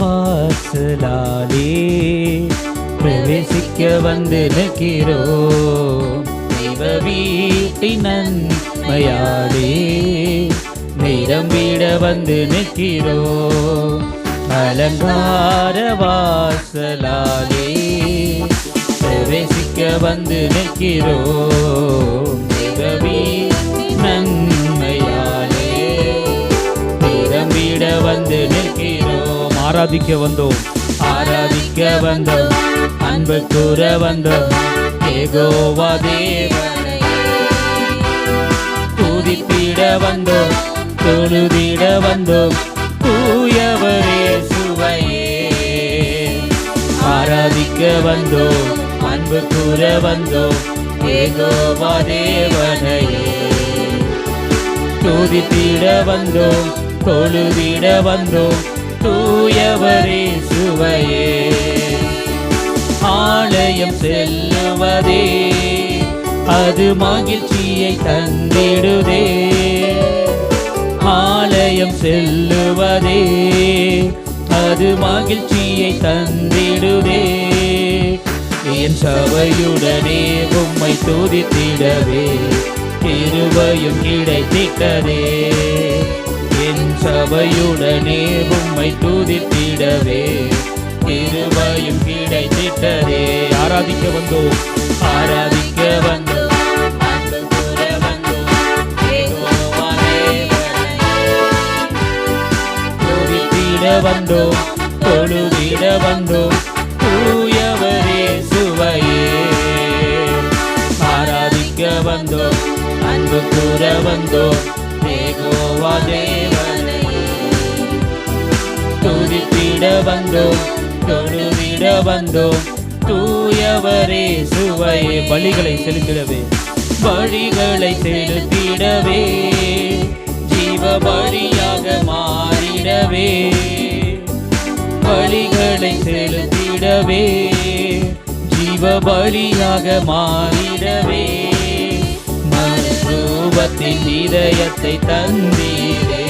வாசலாலே பிரவேசிக்க வந்து நிற்கிறோம் தெய்வ வீட்டின் நன்மையாலே நிரம்பிட வந்து நிற்கிறோம் அலங்கார வாசலாலே பிரவேசிக்க ஆராதிக்க வந்தோம். ஆராதிக்க வந்தோம். அன்பு கூற வந்தோம். ஏகோவா தேவனை. துதித்திட வந்தோம். தொழுதிட வந்தோம். தூயவரே சுவையே. ஆராதிக்க வந்தோம். அன்பு கூற வந்தோம். ஏகோவா தேவனையே. துதித்திட வந்தோம். தொழுதிட வந்தோம். தூயவரே சுவையே. ஆலயம் செல்லுவதே அது மகிழ்ச்சியை தந்திடுதே. ஆலயம் செல்லுவதே அது மகிழ்ச்சியை தந்திடுதே. என் சபையுடனே உம்மை துதித்திடவே திருவையும் கிடைத்திட்டதே. என் சபையுடனே உம்மை துதித்திடவே. கிருபையும் கிடைத்திட்டதே. ஆராதிக்க வந்தோம் ஆராதிக்க வந்தோம் அன்பு கூற வந்தோம் தொழுதிட வந்தோம் தூயவரே சுவையே ஆராதிக்க வந்தோம் அன்பு கூற வந்தோம் தேகோவா தேவனையே துதித்திட வந்தோம் தொழுதிட வந்தோம் தூயவரே சுவையே பலிகளை செலுத்திடவே பலிகளை செலுத்திடவே ஜீவ பலியாக மாறிடவே பலிகளை செலுத்திடவே ஜீவ பலியாக மாறிடவே. மறுரூபத்தின் இதயத்தை தந்தீரே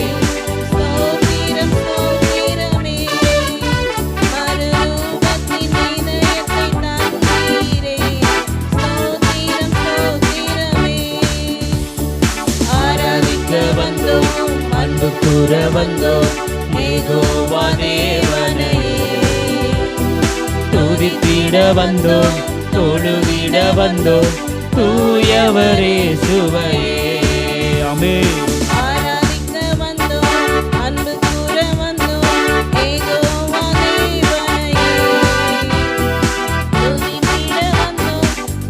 கூற வந்தோம் ஏகோவா தேவனையே துதித்திட வந்தோம் தொழுவிட வந்தோம் தூயவரே சுவையே அமே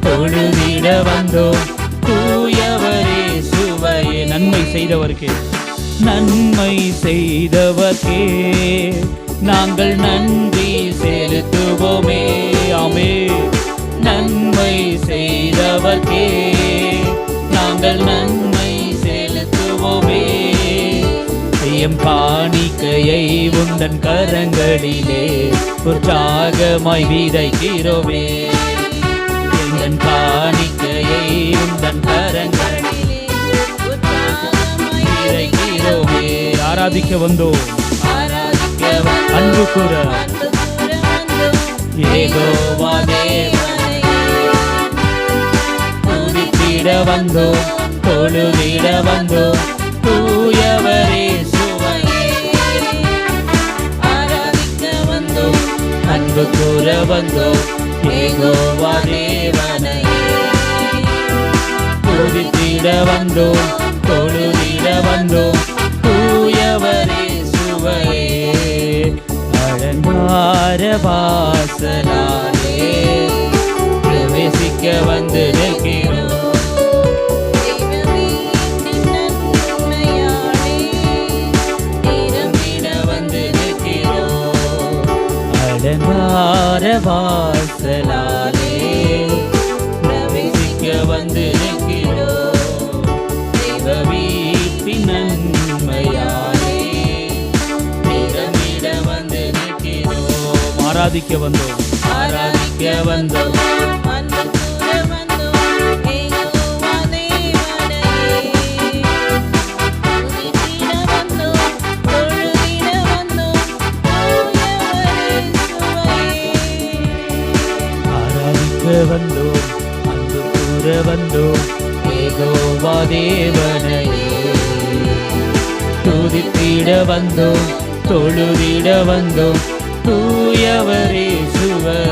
தொழுவிட வந்தோம் தூயவரே சுவையே நன்மை செய்தவர்க்கே நன்மை செய்தவர்க்கே. நாங்கள் நன்றி செலுத்துவோமே. ஆமே. நன்மை செய்தவர்க்கே. நாங்கள் நன்மை செலுத்துவோமே. எம் காணிக்கையை உந்தன் கரங்களிலே உற்சாகமாய் விதைக்கிறோமே. எங்கள் காணிக்கையை உந்தன் கரங்களிலே ஆராதிக்க வந்தோம் அன்பு கூற. அன்பு கூற வந்தோம் துதித்திட வந்தோம் தொழுதிட வந்தோம் தூயவரே அன்பு கூற வந்தோம் ஏகோவா தேவனையே. துதித்திட வந்தோம் அலங்கார வாசலாலே பிரவேசிக்க வந்து நிற்கிறோம். ಆರಾಧಿಕೆ ಬಂದು ಆರಾಧಿಕೆ ಬಂದು ಬಂದೋ ಅಂದು ದೂರ தூயவரே சுவர்